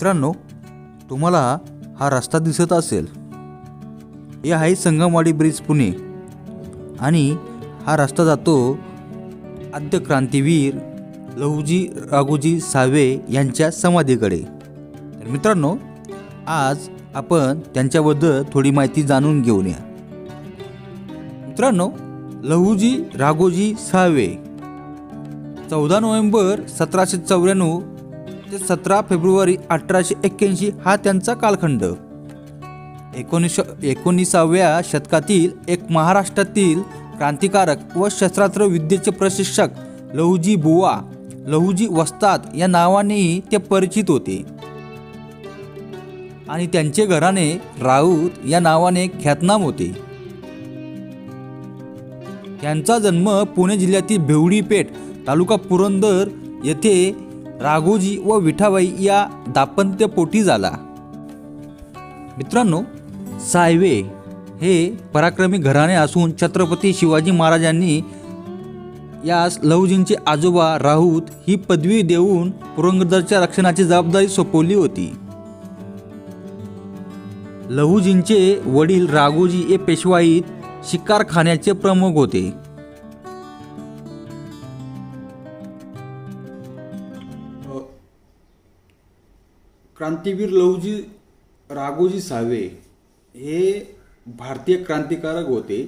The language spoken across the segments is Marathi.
मित्रांनो तुम्हाला हा रस्ता दिसत असेल. हे आहे संगमवाडी ब्रिज पुणे आणि हा रस्ता जातो आद्य क्रांतीवीर लहूजी राघोजी सावे यांच्या समाधीकडे. तर मित्रांनो आज आपण त्यांच्याबद्दल थोडी माहिती जाणून घेऊया. मित्रांनो लहूजी राघोजी सावे चौदा नोव्हेंबर सतराशे चौऱ्याण्णव ते सतरा फेब्रुवारी अठराशे एक्क्याऐंशी हा त्यांचा कालखंड. एकोणीस एकोणीसाव्या शतकातील एक महाराष्ट्रातील क्रांतिकारक व शस्त्रास्त्र विद्येचे प्रशिक्षक लहुजी बुवा लहुजी वस्ताद या नावानेही ते परिचित होते. आणि त्यांचे घराणे राऊत या नावाने ख्यातनाम होते. त्यांचा जन्म पुणे जिल्ह्यातील भेवडी पेठ तालुका पुरंदर येथे राघोजी व विठाबाई या दाम्पत्य झाला. मित्रांनो सायवे हे पराक्रमी घराणे असून छत्रपती शिवाजी महाराजांनी यास लहुजींचे आजोबा राऊत ही पदवी देऊन पुरंदरच्या रक्षणाची जबाबदारी सोपवली होती. लहुजींचे वडील राघोजी हे पेशवाईत शिकारखान्याचे प्रमुख होते. क्रांतीवीर लवजी राघोजी सावे हे भारतीय क्रांतिकारक होते.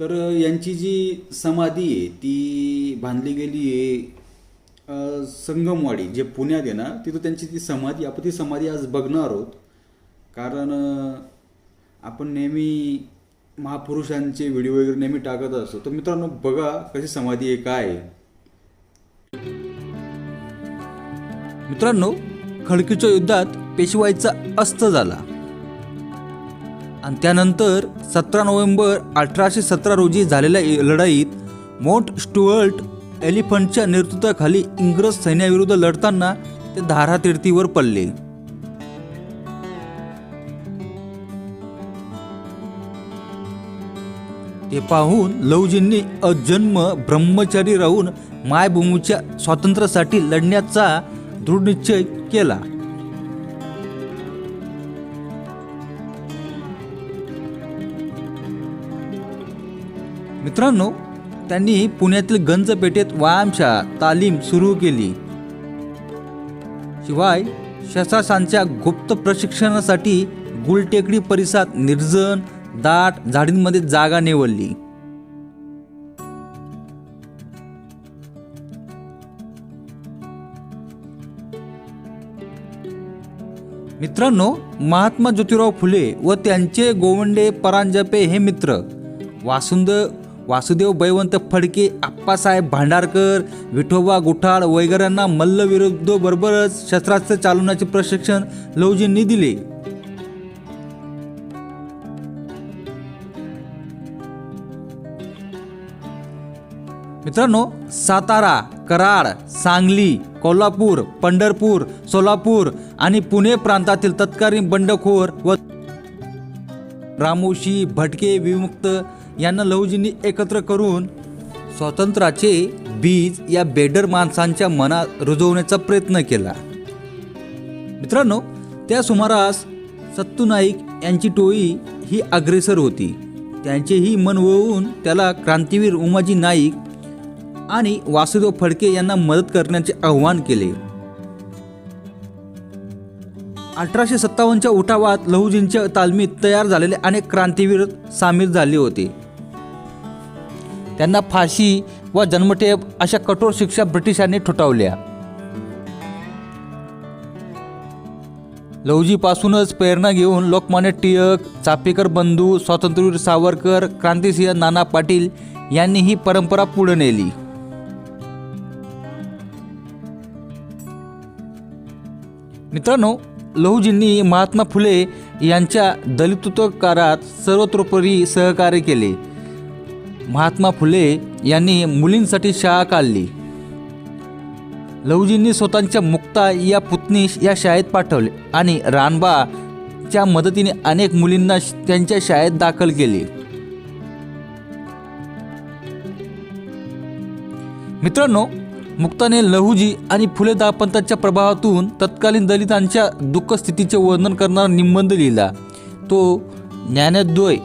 तर यांची जी समाधी आहे ती बांधली गेली आहे संगमवाडी जे पुण्यात आहे ना तिथं त्यांची ती समाधी आपण ती समाधी आज बघणार आहोत. कारण आपण नेहमी महापुरुषांचे व्हिडिओ वगैरे नेहमी टाकत असतो. तर मित्रांनो बघा कशी समाधी आहे काय आहे. मित्रांनो खडकीच्या युद्धात पेशवाईचा अस्त झाला. आणि त्यानंतर सतरा नोव्हेंबर अठराशे सतरा रोजी झालेल्या लढाईत मोंट स्टुअर्ट एलिफंटच्या नेतृत्वाखाली इंग्रज सैन्याविरुद्ध लढताना ते धारा तीर्थीवर पडले. ते पाहून लवजींनी अजन्म ब्रह्मचारी राहून मायभूमीच्या स्वातंत्र्यासाठी लढण्याचा दृढ निश्चय केला. मित्रांनो त्यांनी पुण्यातील गंज पेठेत व्यायामशाळा तालीम सुरू केली. शिवाय शसासांच्या गुप्त प्रशिक्षणासाठी गुलटेकडी परिसरात निर्जन दाट झाडींमध्ये जागा निवडली. मित्रांनो महात्मा ज्योतिराव फुले व त्यांचे गोवंडे परांजपे हे मित्र वासुंद वासुदेव बैवंत फडके आप्पासाहेब भांडारकर विठोबा गुठाळ वगैरेंना मल्लविरुद्ध बरोबरच शस्त्रास्त्र चालवण्याचे प्रशिक्षण लवजींनी दिले. मित्रांनो सातारा कराड सांगली कोल्हापूर पंढरपूर सोलापूर आणि पुणे प्रांतातील तत्कालीन बंडखोर व रामोशी भटके विमुक्त यांना लहुजींनी एकत्र करून स्वातंत्र्याचे बीज या बेडर माणसांच्या मनात रुजवण्याचा प्रयत्न केला. मित्रांनो त्या सुमारास सत्तू नाईक यांची टोळी ही अग्रेसर होती. त्यांचेही मन वळवून त्याला क्रांतीवीर उमाजी नाईक आणि वासुदेव फडके यांना मदत करण्याचे आव्हान केले. अठराशे सत्तावन्नच्या उठावात लहुजींच्या तालमीत तयार झालेले अनेक क्रांतीवीर सामील झाले होते. त्यांना फाशी व जन्मठेप अशा कठोर शिक्षा ब्रिटिशांनी ठोठावल्या. लहुजीपासूनच प्रेरणा घेऊन लोकमान्य टिळक चापेकर बंधू स्वातंत्र्यवीर सावरकर क्रांतिसिंह नाना पाटील यांनी ही परंपरा पुढे नेली. मित्रांनो लहुजींनी महात्मा फुले यांच्या दलितत्वकारात सर्वतोपरी सहकार्य केले. महात्मा फुले यांनी मुलींसाठी शाळा काढली. लहुजींनी स्वतःच्या मुक्ता या पुतणीस या शाळेत पाठवले आणि रानबाच्या मदतीने अनेक मुलींना श- त्यांच्या शाळेत दाखल केले. मित्रांनो मुक्ताने लहुजी आणि फुले दापंतांच्या प्रभावातून तत्कालीन दलितांच्या दुःख स्थितीचे वर्णन करणारा निबंध लिहिला. तो ज्ञानद्वय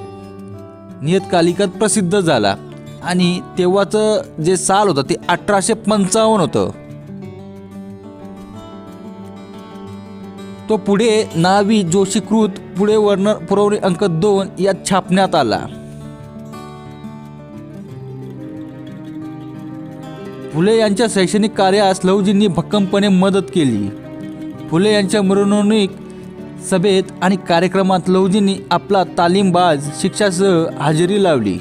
नियतकालिकात प्रसिद्ध झाला आणि तेव्हाचं जे साल होतं ते अठराशे पंचावन्न होतं. तो पुढे नावी जोशीकृत पुढे वर्णन पुरवणी अंक दोन यात छापण्यात आला. फुले यांच्या शैक्षणिक कार्यास लहुजींनी भक्कमपणे मदत केली. फुले यांच्या मिरवणूक सभेत आणि कार्यक्रमात लहुजींनी आपला तालीमबाज शिक्षासह हजेरी लावली.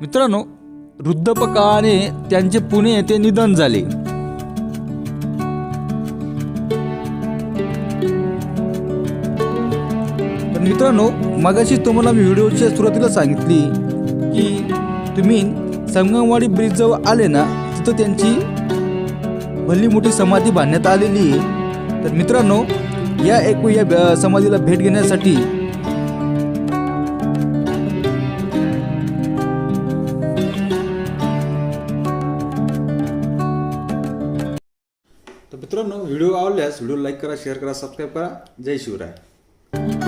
मित्रांनो वृद्धपकाळाने त्यांचे पुणे येथे निधन झाले. मित्रांनो मगाशी तुम्हाला मी व्हिडिओच्या सुरुवातीला सांगितली की तुम्ही संगमवाडी ब्रिजजवळ आले ना तिथं त्यांची भली मोठी समाधी बांधण्यात आलेली आहे. तर मित्रांनो या एकू या समाधीला भेट घेण्यासाठी. तर मित्रांनो व्हिडिओ आवडल्यास व्हिडिओ लाईक करा शेअर करा सबस्क्राईब करा. जय शिवराय.